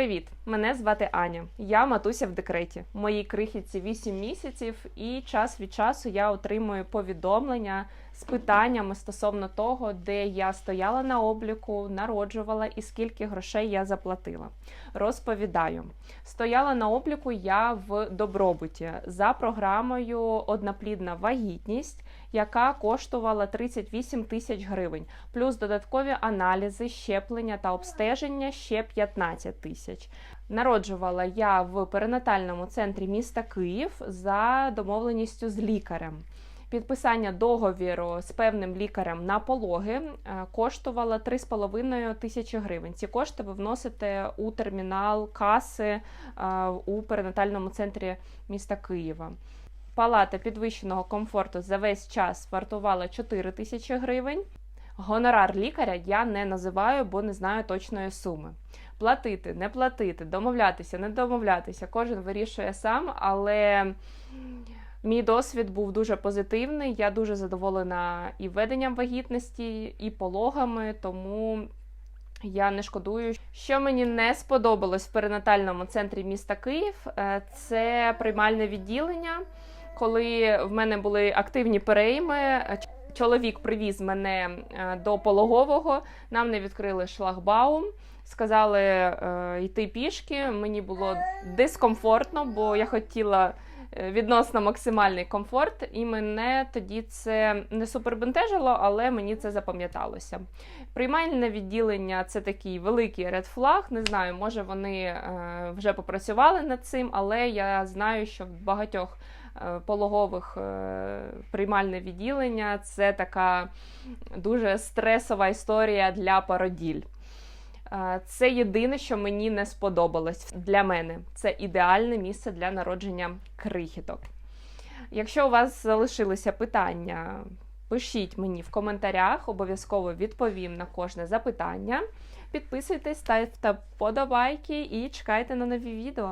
Привіт! Мене звати Аня. Я матуся в декреті. Моїй крихітці 8 місяців, і час від часу я отримую повідомлення з питаннями стосовно того, де я стояла на обліку, народжувала і скільки грошей я заплатила. Розповідаю, стояла на обліку я в добробуті за програмою Одноплідна вагітність, яка коштувала 38 тисяч гривень, плюс додаткові аналізи, щеплення та обстеження ще 15 тисяч. Народжувала я в перинатальному центрі міста Київ за домовленістю з лікарем. Підписання договіру з певним лікарем на пологи е, коштувало 3,5 тисячі гривень. Ці кошти ви вносите у термінал каси е, у перинатальному центрі міста Києва. Палата підвищеного комфорту за весь час вартувала 4 тисячі гривень. Гонорар лікаря я не називаю, бо не знаю точної суми. Платити, не платити, домовлятися, не домовлятися. Кожен вирішує сам, але мій досвід був дуже позитивний. Я дуже задоволена і веденням вагітності, і пологами, тому я не шкодую. Що мені не сподобалось в перинатальному центрі міста Київ, е, це приймальне відділення. Коли в мене були активні перейми, е, чоловік привіз мене е, до пологового, нам не відкрили шлагбаум, сказали е, йти пішки. Мені було дискомфортно, бо я хотіла е, відносно максимальний комфорт, і мене тоді це не супербентежило, але мені це запам'яталося. Приймальне відділення це такий великий ред флаг. Не знаю, може вони вже попрацювали над цим, але я знаю, що в багатьох пологових е, приймальне відділення це така дуже стресова історія для породіль. Е, Це єдине, що мені не сподобалось для мене. Це ідеальне місце для народження крихіток. Якщо у вас залишилися питання, пишіть мені в коментарях, обов'язково відповім на кожне запитання. Підписуйтесь, ставте вподобайки і чекайте на нові відео.